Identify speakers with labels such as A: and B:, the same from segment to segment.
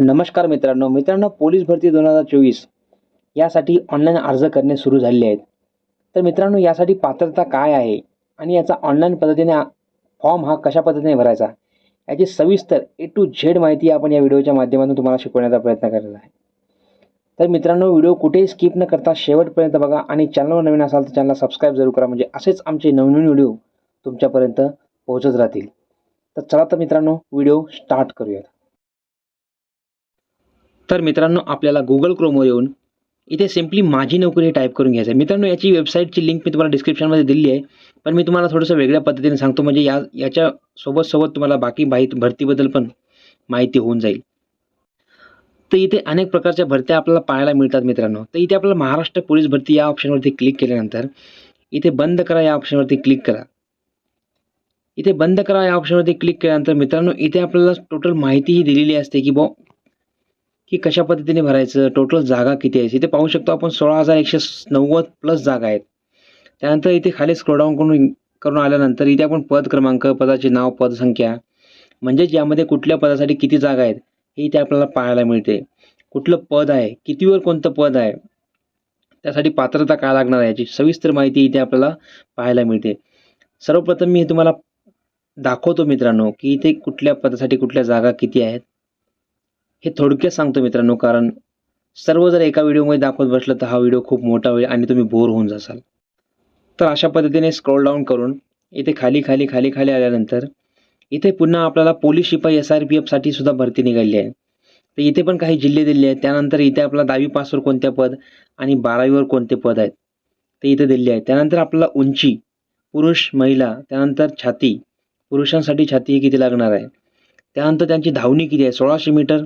A: नमस्कार मित्रांनो मित्रांनो पोलीस भरती दोन हजार चोवीस यासाठी ऑनलाईन अर्ज करणे सुरू झालेले आहेत. तर मित्रांनो यासाठी पात्रता काय आहे आणि याचा ऑनलाईन पद्धतीने फॉर्म हा कशा पद्धतीने भरायचा? याची सविस्तर ए टू झेड माहिती आपण या व्हिडिओच्या माध्यमातून तुम्हाला शिकवण्याचा प्रयत्न करत आहे. तर मित्रांनो व्हिडिओ कुठेही स्किप न करता शेवटपर्यंत बघा आणि चॅनलवर नवीन असाल तर चॅनलला सबस्क्राईब जरूर करा. म्हणजे असेच आमचे नवनवीन व्हिडिओ तुमच्यापर्यंत पोहोचत राहतील. तर चला तर मित्रांनो व्हिडिओ स्टार्ट करूयात. तर मित्रांनो आपल्याला गुगल क्रोमवर येऊन इथे सिम्पली माझी नोकरी हे टाईप करून घ्यायचं आहे. मित्रांनो याची वेबसाईटची लिंक मी तुम्हाला डिस्क्रिप्शनमध्ये दिली आहे. पण मी तुम्हाला थोडंसं वेगळ्या पद्धतीने सांगतो म्हणजे या याच्या सोबत सोबत तुम्हाला बाकी माहिती भरतीबद्दल पण माहिती होऊन जाईल. तर इथे अनेक प्रकारच्या भरत्या आपल्याला पाहायला मिळतात मित्रांनो. तर इथे आपल्याला महाराष्ट्र पोलीस भरती या ऑप्शनवरती क्लिक केल्यानंतर इथे बंद करा या ऑप्शनवरती क्लिक करा. इथे बंद करा या ऑप्शनवरती क्लिक केल्यानंतर मित्रांनो इथे आपल्याला टोटल माहितीही दिलेली असते की बॉ की कशा पद्धतीने भरायचं? टोटल जागा किती आहे? इथे पाहू शकतो आपण सोळा हजार एकशे नव्वद प्लस जागा आहेत. त्यानंतर इथे खाली स्क्रोडाऊन करून करून आल्यानंतर इथे आपण पद क्रमांक पदाचे नाव पदसंख्या म्हणजे ज्यामध्ये कुठल्या पदासाठी किती जागा आहेत हे इथे आपल्याला पाहायला मिळते. कुठलं पद आहे? कितीवर कोणतं पद आहे? त्यासाठी पात्रता काय लागणार आहे याची सविस्तर माहिती इथे आपल्याला पाहायला मिळते. सर्वप्रथम मी हे तुम्हाला दाखवतो मित्रांनो की इथे कुठल्या पदासाठी कुठल्या जागा किती आहेत. हे थोडक्यात सांगतो मित्रांनो कारण सर्व जर एका व्हिडिओमध्ये दाखवत बसलं तर हा व्हिडिओ खूप मोठा होईल आणि तुम्ही बोर होऊन जासाल. तर अशा पद्धतीने स्क्रोल डाऊन करून इथे खाली खाली खाली खाली आल्यानंतर इथे पुन्हा आपल्याला पोलीस शिपाई एस आर पी एफसाठी सुद्धा भरती निघाली आहे. तर इथे पण काही जिल्हे दिले आहेत. त्यानंतर इथे आपला दहावी पासवर कोणत्या पद आणि बारावीवर कोणते पद आहेत ते इथे दिले आहेत. त्यानंतर आपल्याला उंची पुरुष महिला त्यानंतर छाती पुरुषांसाठी छाती किती लागणार आहे? त्यानंतर त्यांची धावणी किती आहे? सोळाशे मीटर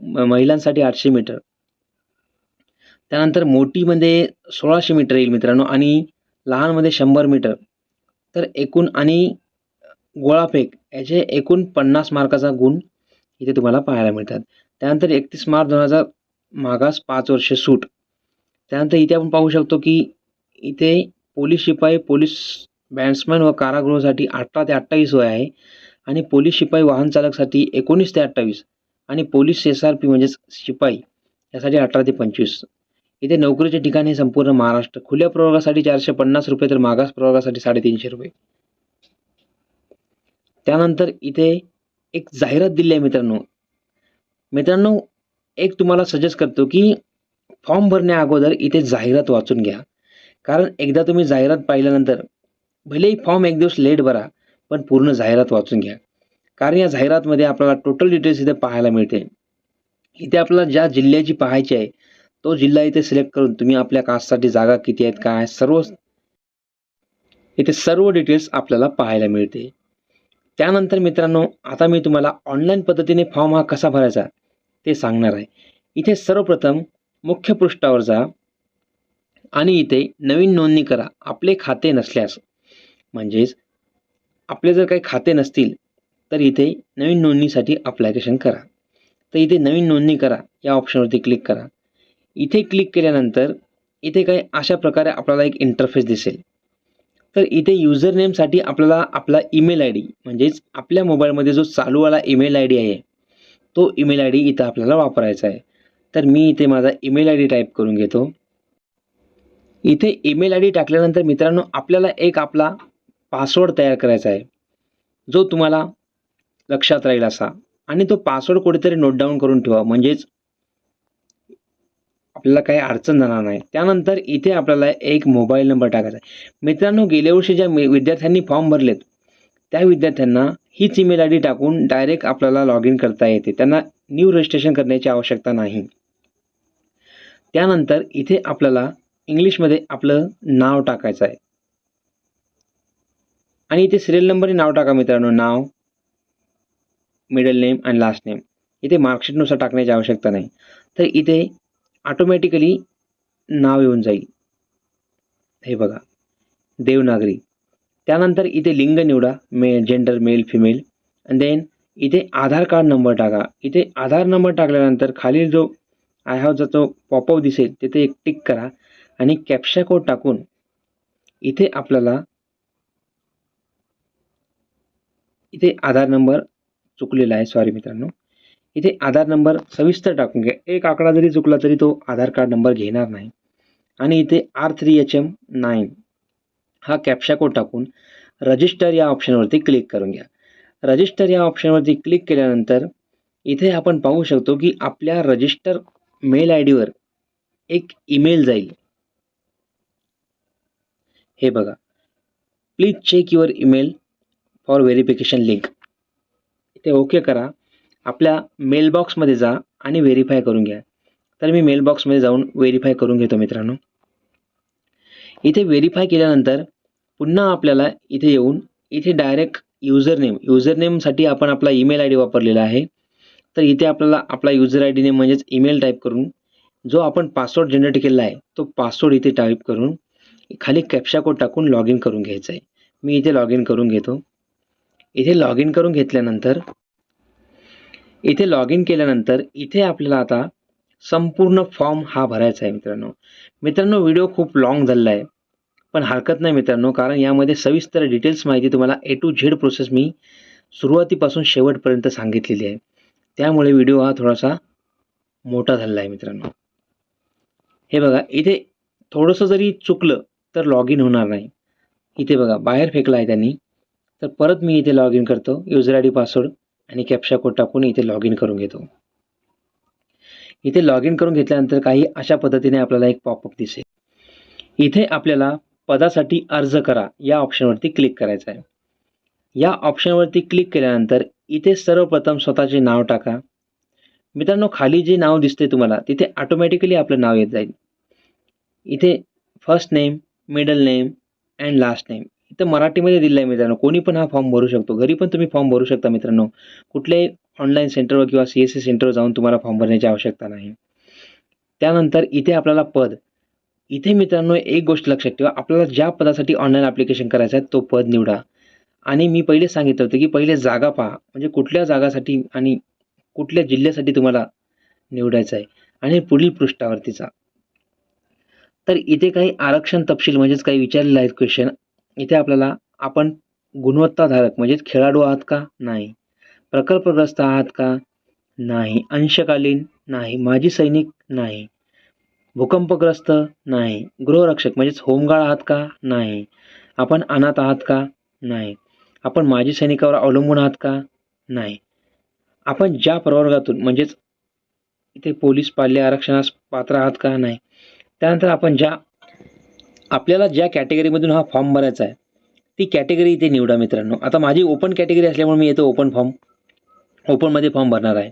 A: महिलांसाठी आठशे मीटर. त्यानंतर मोठीमध्ये सोळाशे मीटर येईल मित्रांनो आणि लहानमध्ये शंभर मीटर. तर एकूण आणि गोळाफेक याचे एकूण पन्नास मार्काचा गुण इथे तुम्हाला पाहायला मिळतात. त्यानंतर एकतीस मार्च दोन हजार मागास पाच वर्षे सूट. त्यानंतर इथे आपण पाहू शकतो की इथे पोलीस शिपाई पोलीस बॅट्समॅन व कारागृहासाठी अठरा ते अठ्ठावीस वय आहे आणि पोलीस शिपाई वाहन चालकसाठी एकोणीस ते अठ्ठावीस. आणि पोलीस एस आर पी म्हणजेच शिपाई यासाठी अठरा ते पंचवीस. इथे नोकरीचे ठिकाण हे संपूर्ण महाराष्ट्र. खुल्या प्रवर्गासाठी चारशे पन्नास रुपये तर मागास प्रवर्गासाठी साडेतीनशे रुपये. त्यानंतर इथे एक जाहिरात दिली आहे मित्रांनो. मित्रांनो एक तुम्हाला सजेस्ट करतो की फॉर्म भरण्या अगोदर इथे जाहिरात वाचून घ्या. कारण एकदा तुम्ही जाहिरात पाहिल्यानंतर भलेही फॉर्म एक दिवस लेट भरा पण पूर्ण जाहिरात वाचून घ्या. कारण या जाहिरातमध्ये आपल्याला टोटल डिटेल्स इथे पाहायला मिळते. इथे आपल्याला ज्या जिल्ह्याची पाहायची आहे तो जिल्हा इथे सिलेक्ट करून तुम्ही आपल्या कास्टसाठी जागा किती आहेत काय आहे, सर्व इथे सर्व डिटेल्स आपल्याला पाहायला मिळते. त्यानंतर मित्रांनो आता मी तुम्हाला ऑनलाईन पद्धतीने फॉर्म हा कसा भरायचा ते सांगणार आहे. इथे सर्वप्रथम मुख्य पृष्ठावर जा आणि इथे नवीन नोंदणी करा. आपले खाते नसल्यास म्हणजेच आपले जर काही खाते नसतील तर इथे नवीन नोंदणीसाठी अप्लायकेशन करा. तर इथे नवीन नोंदणी करा. या ऑप्शनवरती क्लिक करा. इथे क्लिक केल्यानंतर इथे काही अशा प्रकारे आपल्याला एक इंटरफेस दिसेल. तर इथे युजर नेमसाठी आपल्याला आपला ईमेल आय डी म्हणजेच आपल्या मोबाईलमध्ये जो चालूवाला ईमेल आय डी आहे तो ईमेल आय डी इथं आपल्याला वापरायचा आहे. तर मी इथे माझा ईमेल आय डी टाईप करून घेतो. इथे ईमेल आय डी टाकल्यानंतर मित्रांनो आपल्याला एक आपला पासवर्ड तयार करायचा आहे जो तुम्हाला लक्षात राहील असा. आणि तो पासवर्ड कुठेतरी नोट डाऊन करून ठेवा. म्हणजेच आपल्याला काही अडचण जाणार नाही. त्यानंतर इथे आपल्याला एक मोबाईल नंबर टाकायचा आहे. मित्रांनो गेल्या वर्षी ज्या विद्यार्थ्यांनी फॉर्म भरलेत त्या विद्यार्थ्यांना हीच ईमेल आय डी टाकून डायरेक्ट आपल्याला लॉग इन करता येते. त्यांना न्यू रजिस्ट्रेशन करण्याची आवश्यकता नाही. त्यानंतर इथे आपल्याला इंग्लिशमध्ये आपलं नाव टाकायचं आहे. आणि इथे सिरियल नंबरने नाव टाका मित्रांनो. नाव मिडल नेम आणि लास्ट नेम इथे मार्कशीटनुसार टाकण्याची आवश्यकता नाही. तर इथे ऑटोमॅटिकली नाव येऊन जाईल. हे बघा. देवनागरी. त्यानंतर इथे लिंग निवडा. मे जेंडर मेल फिमेल आणि देन इथे आधार कार्ड नंबर टाका. इथे आधार नंबर टाकल्यानंतर खालील जो आय हॅवचा जो पॉपअप दिसेल तिथे एक टिक करा. आणि कॅप्शा कोड टाकून इथे आपल्याला इथे आधार नंबर चुकलेला आहे. सॉरी मित्रांनो. इथे आधार नंबर सविस्तर टाकून घ्या. एक आकडा जरी चुकला तरी तो आधार कार्ड नंबर घेणार नाही. आणि इथे R three H M nine हा कॅप्शा कोड टाकून रजिस्टर या ऑप्शनवरती क्लिक करून घ्या. रजिस्टर या ऑप्शनवरती क्लिक केल्यानंतर इथे आपण पाहू शकतो की आपल्या रजिस्टर मेल आय डीवर एक ईमेल जाईल. हे बघा. Please check your email for verification link इथे ओके करा. आपल्या मेलबॉक्समध्ये जा आणि व्हेरीफाय करून घ्या. तर मी मेलबॉक्समध्ये जाऊन व्हेरीफाय करून घेतो मित्रांनो. इथे व्हेरीफाय केल्यानंतर पुन्हा आपल्याला इथे येऊन इथे डायरेक्ट युजर नेम युजर नेमसाठी आपण आपला ईमेल आय डी वापरलेला आहे. तर इथे आपल्याला आपला युजर आय डी नेम म्हणजेच ईमेल टाईप करून जो आपण पासवर्ड जनरेट केलेला आहे तो पासवर्ड इथे टाईप करून खाली कॅप्शा कोड टाकून लॉग इन करून घ्यायचं आहे. मी इथे लॉग इन करून घेतो. इथे लॉग इन करून घेतल्यानंतर इथे लॉग इन केल्यानंतर इथे आपल्याला आता संपूर्ण फॉर्म हा भरायचा आहे मित्रांनो. मित्रांनो व्हिडिओ खूप लॉंग झालेला आहे पण हरकत नाही मित्रांनो कारण यामध्ये सविस्तर डिटेल्स माहिती तुम्हाला ए टू झेड प्रोसेस मी सुरुवातीपासून शेवटपर्यंत सांगितलेली आहे. त्यामुळे व्हिडिओ हा थोडासा मोठा झालेला आहे मित्रांनो. हे बघा इथे थोडंसं जरी चुकलं तर लॉग इन होणार नाही. इथे बघा बाहेर फेकला आहे त्यांनी. तर परत मी इथे लॉग इन करतो युजर आय डी पासवर्ड आणि कॅप्शा कोड टाकून इथे लॉग इन करून घेतो. इथे लॉग इन करून घेतल्यानंतर काही अशा पद्धतीने आपल्याला एक पॉपअप दिसेल. इथे आपल्याला पदासाठी अर्ज करा या ऑप्शनवरती क्लिक करायचं आहे. या ऑप्शनवरती क्लिक केल्यानंतर इथे सर्वप्रथम स्वतःचे नाव टाका. मित्रांनो खाली जे नाव दिसते तुम्हाला तिथे ऑटोमॅटिकली आपलं नाव येत जाईल. इथे first name middle name and last name इथं मराठीमध्ये दिलं आहे मित्रांनो. कोणी पण हा फॉर्म भरू शकतो. घरी पण तुम्ही फॉर्म भरू शकता मित्रांनो. कुठल्याही ऑनलाईन सेंटरवर किंवा सी एस सी सेंटरवर जाऊन तुम्हाला फॉर्म भरण्याची आवश्यकता नाही. त्यानंतर इथे आपल्याला पद. इथे मित्रांनो एक गोष्ट लक्षात ठेवा. आपल्याला ज्या पदासाठी ऑनलाईन ॲप्लिकेशन करायचं आहे तो पद निवडा. आणि मी पहिले सांगितलं होतं की पहिले जागा पहा. म्हणजे कुठल्या जागासाठी आणि कुठल्या जिल्ह्यासाठी तुम्हाला निवडायचं आहे. आणि पुढील पृष्ठावरतीचा तर इथे काही आरक्षण तपशील म्हणजेच काही विचारलेलं आहेत क्वेश्चन इथे आपल्याला आपण गुणवत्ताधारक म्हणजेच खेळाडू आहात का? नाही. प्रकल्पग्रस्त आहात का? नाही. अंशकालीन? नाही. माजी सैनिक? नाही. भूकंपग्रस्त? नाही. गृहरक्षक म्हणजेच होमगार्ड आहात का? नाही. आपण अनाथ आहात का? नाही. आपण माजी सैनिकावर अवलंबून आहात का? नाही. आपण ज्या प्रवर्गातून म्हणजेच इथे पोलीस पाल्य आरक्षणास पात्र आहात का? नाही. त्यानंतर आपण ज्या आपल्याला ज्या कॅटेगरीमधून हा फॉर्म भरायचा आहे ती कॅटेगरी इथे निवडा मित्रांनो. आता माझी ओपन कॅटेगरी असल्यामुळे मी येतो ओपन फॉर्म ओपनमध्ये फॉर्म भरणार आहे.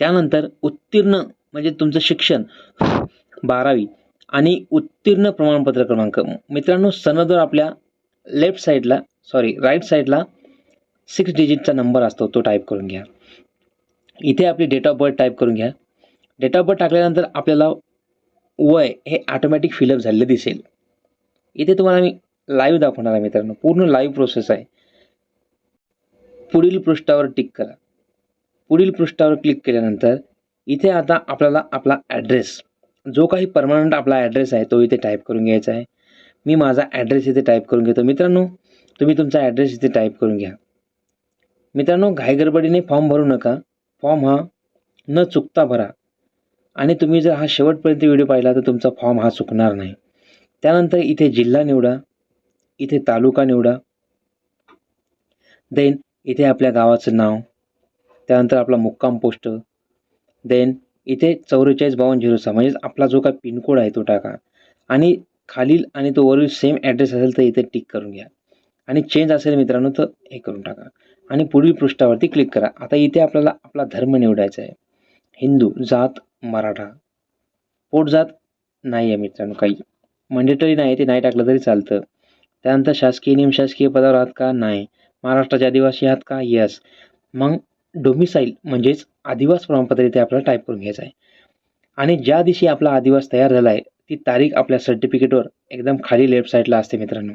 A: त्यानंतर उत्तीर्ण म्हणजे तुमचं शिक्षण बारावी आणि उत्तीर्ण प्रमाणपत्र क्रमांक. मित्रांनो सनदवर आपल्या लेफ्ट साईडला सॉरी राईट साईडला सिक्स डिजिटचा नंबर असतो तो टाईप करून घ्या. इथे आपली डेट ऑफ बर्थ टाईप करून घ्या. डेट ऑफ बर्थ टाकल्यानंतर आपल्याला वय हे ऑटोमॅटिक फिलअप झालेलं दिसेल. इथे तुम्हाला मी लाईव्ह दाखवणार आहे मित्रांनो. पूर्ण लाईव्ह प्रोसेस आहे. पुढील पृष्ठावर टिक करा. पुढील पृष्ठावर क्लिक केल्यानंतर इथे आता आपल्याला आपला ॲड्रेस जो काही परमनंट आपला ॲड्रेस आहे तो इथे टाईप करून घ्यायचा आहे. मी माझा ॲड्रेस इथे टाईप करून घेतो. मित्रांनो तुम्ही तुमचा ॲड्रेस इथे टाईप करून घ्या. मित्रांनो घाईगडबडीने फॉर्म भरू नका. फॉर्म हा न चुकता भरा. आणि तुम्ही जर हा शेवटपर्यंत व्हिडिओ पाहिला तर तुमचा फॉर्म हा चुकणार नाही. त्यानंतर इथे जिल्हा निवडा इथे तालुका निवडा. देन इथे आपल्या गावाचं नाव त्यानंतर आपला मुक्काम पोस्ट. देन इथे चौवेचाळीस बावन्न झिरो सहा म्हणजेच आपला जो काय पिनकोड आहे तो टाका. आणि खालील आणि तो वरील सेम ॲड्रेस असेल तर इथे टिक करून घ्या. आणि चेंज असेल मित्रांनो तर हे करून टाका. आणि पुढील पृष्ठावरती क्लिक करा. आता इथे आपल्याला आपला धर्म निवडायचा आहे. हिंदू जात मराठा. पोटजात नाही आहे मित्रांनो काही. म्हणजे मंडेटरी नाही ते नाही टाकलं तरी चालतं. त्यानंतर शासकीय निमशासकीय पदावर आहात का? नाही. महाराष्ट्राचे आदिवासी आहात का? यस मग डोमिसाईल म्हणजेच आदिवास प्रमाणपत्र इथे आपल्याला टाईप करून घ्यायचं आहे. आणि ज्या दिवशी आपला आदिवास तयार झाला आहे ती तारीख आपल्या सर्टिफिकेटवर एकदम खाली लेफ्ट साईडला असते मित्रांनो.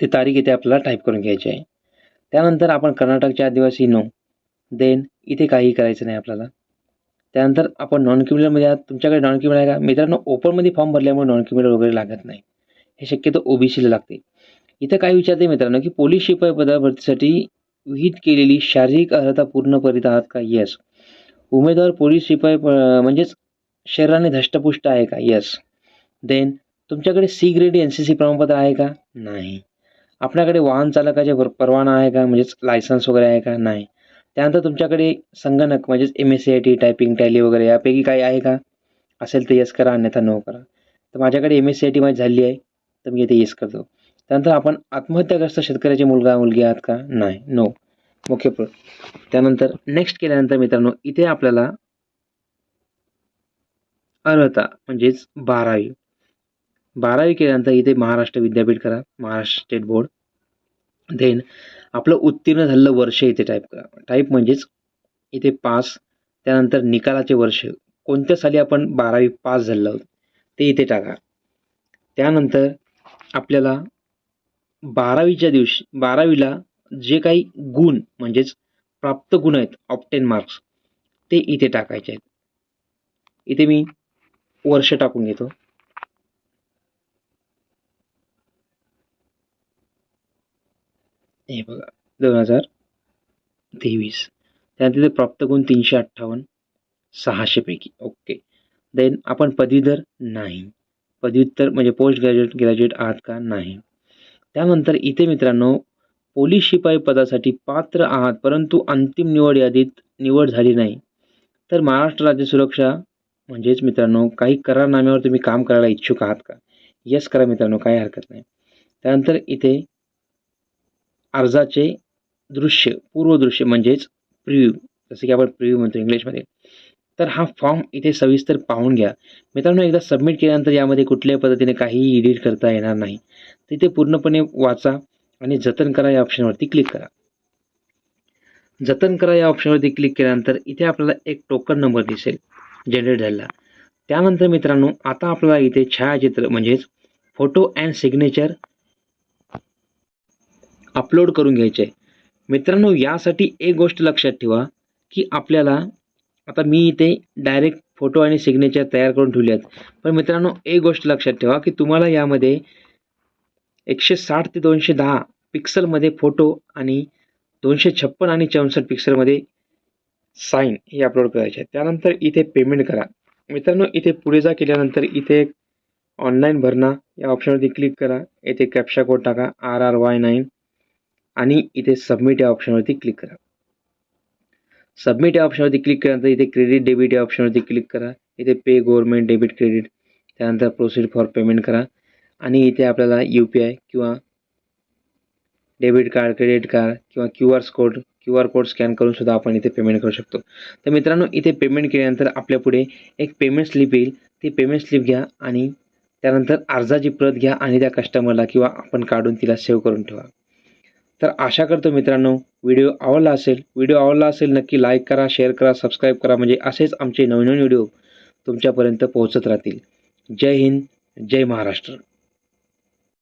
A: ती तारीख इथे आपल्याला टाईप करून घ्यायची आहे. त्यानंतर आपण कर्नाटकचे आदिवासी नो. देन इथे काहीही करायचं नाही आपल्याला. त्यानंतर आपण नॉन क्रिमिनलमध्ये आहात. तुमच्याकडे नॉन क्रिमिनल आहे का? मित्रांनो ओपनमध्ये फॉर्म भरल्यामुळे नॉन क्रिमिनल वगैरे लागत नाही. हे शक्यतो ओबीसीला लागते. इथं काय विचारते मित्रांनो की पोलीस शिपाई पदाभरतीसाठी विहित केलेली शारीरिक अर्हता पूर्ण करीत आहात का? येस उमेदवार पोलीस शिपाई प- म्हणजेच शरीराने धष्टपुष्ट आहे का? येस देन तुमच्याकडे C grade N C C प्रमाणपत्र आहे का? नाही. आपल्याकडे वाहन चालकाचे पर परवाना आहे का? म्हणजेच लायसन्स वगैरे आहे का? नाही. त्यानंतर तुमच्याकडे संगणक म्हणजेच M S C I T typing tally वगैरे यापैकी काही आहे का? असेल तर येस करा अन्यथा नो करा. तर माझ्याकडे M S C I T माझी झाली आहे तर मी इथे येस करतो. त्यानंतर आपण आत्महत्याग्रस्त शेतकऱ्याचे मुलगा मुलगी आहात का? नाही नो मुख्य प्र त्यानंतर नेक्स्ट केल्यानंतर मित्रांनो इथे आपल्याला अर्हता म्हणजेच बारावी. बारावी केल्यानंतर इथे महाराष्ट्र विद्यापीठ करा महाराष्ट्र स्टेट बोर्ड. देन आपलं उत्तीर्ण झालेलं वर्ष इथे टाईप करा. टाईप म्हणजेच इथे पास त्यानंतर निकालाचे वर्ष. कोणत्या साली आपण बारावी पास झालेलो आहोत ते इथे टाका. त्यानंतर आपल्याला बारावीच्या दिवशी बारावीला जे काही गुण म्हणजेच प्राप्त गुण आहेत ऑप्टेन मार्क्स ते इथे टाकायचे आहेत. इथे मी वर्ष टाकून घेतो. हे बघा दोन हजार तेवीस. त्यानंतर प्राप्त गुण तीनशे अठ्ठावन्न सहाशेपैकी ओके देन आपण पदवीधर नाही. पदव्युत्तर म्हणजे पोस्ट ग्रॅज्युएट ग्रॅज्युएट आहात का नाही? त्यानंतर इथे मित्रांनो पोलीस शिपाई पदासाठी पात्र आहात परंतु अंतिम निवड यादीत निवड झाली नाही. तर महाराष्ट्र राज्य सुरक्षा म्हणजेच मित्रांनो काही करारनाम्यावर तुम्ही काम करायला इच्छुक आहात का? यस करा मित्रांनो काही हरकत नाही. त्यानंतर इथे अर्जाचे दृश्य पूर्वदृश्य म्हणजेच प्रिव्ह्यू जसं की आपण प्रिव्ह्यू म्हणतो इंग्लिशमध्ये. तर हा फॉर्म इथे सविस्तर पाहून घ्या. मित्रांनो एकदा सबमिट केल्यानंतर यामध्ये कुठल्याही पद्धतीने काहीही एडिट करता येणार नाही. तिथे पूर्णपणे वाचा आणि जतन करा या ऑप्शनवरती क्लिक करा. जतन करा या ऑप्शनवरती क्लिक केल्यानंतर इथे आपल्याला एक टोकन नंबर दिसेल जनरेट झालेला. त्यानंतर मित्रांनो आता आपल्याला इथे छायाचित्र म्हणजेच फोटो अँड सिग्नेचर अपलोड करून घ्यायचे. आहे मित्रांनो यासाठी एक गोष्ट लक्षात ठेवा की आपल्याला आता मी इथे डायरेक्ट फोटो आणि सिग्नेचर तयार करून ठेवले आहेत पण मित्रांनो एक गोष्ट लक्षात ठेवा की तुम्हाला यामध्ये एकशे साठ ते दोनशे दहा पिक्सलमध्ये फोटो आणि दोनशे छप्पन आणि चौसष्ट पिक्सलमध्ये साईन हे अपलोड करायचे आहे त्यानंतर इथे पेमेंट करा. मित्रांनो इथे पुढे जा केल्यानंतर इथे ऑनलाईन भरणा या ऑप्शनवरती क्लिक करा. येथे कॅप्शा कोड टाका आर आर वाय नाईन आणि इथे सबमिट या ऑप्शनवरती क्लिक करा. सबमिट या ऑप्शनवरती क्लिक केल्यानंतर इथे क्रेडिट डेबिट या ऑप्शनवरती क्लिक करा. इथे पे गव्हर्नमेंट डेबिट क्रेडिट त्यानंतर प्रोसीड फॉर पेमेंट करा. आणि इथे आपल्याला यू पी आय किंवा डेबिट कार्ड क्रेडिट कार्ड किंवा Q R code Q R code scan करून सुद्धा आपण इथे पेमेंट करू शकतो. तर मित्रांनो इथे पेमेंट केल्यानंतर आपल्या पुढे एक पेमेंट स्लिप येईल. ती पेमेंट स्लिप घ्या आणि त्यानंतर अर्जाची प्रत घ्या आणि त्या कस्टमरला किंवा आपण काढून तिला सेव्ह करून ठेवा. तर आशा करतो मित्रांनो व्हिडिओ आवडला असेल व्हिडिओ आवडला असेल नक्की लाईक करा शेअर करा सबस्क्राईब करा म्हणजे असेच आमचे नवीन नवीन व्हिडिओ तुमच्यापर्यंत पोहोचत राहतील. जय हिंद जय महाराष्ट्र.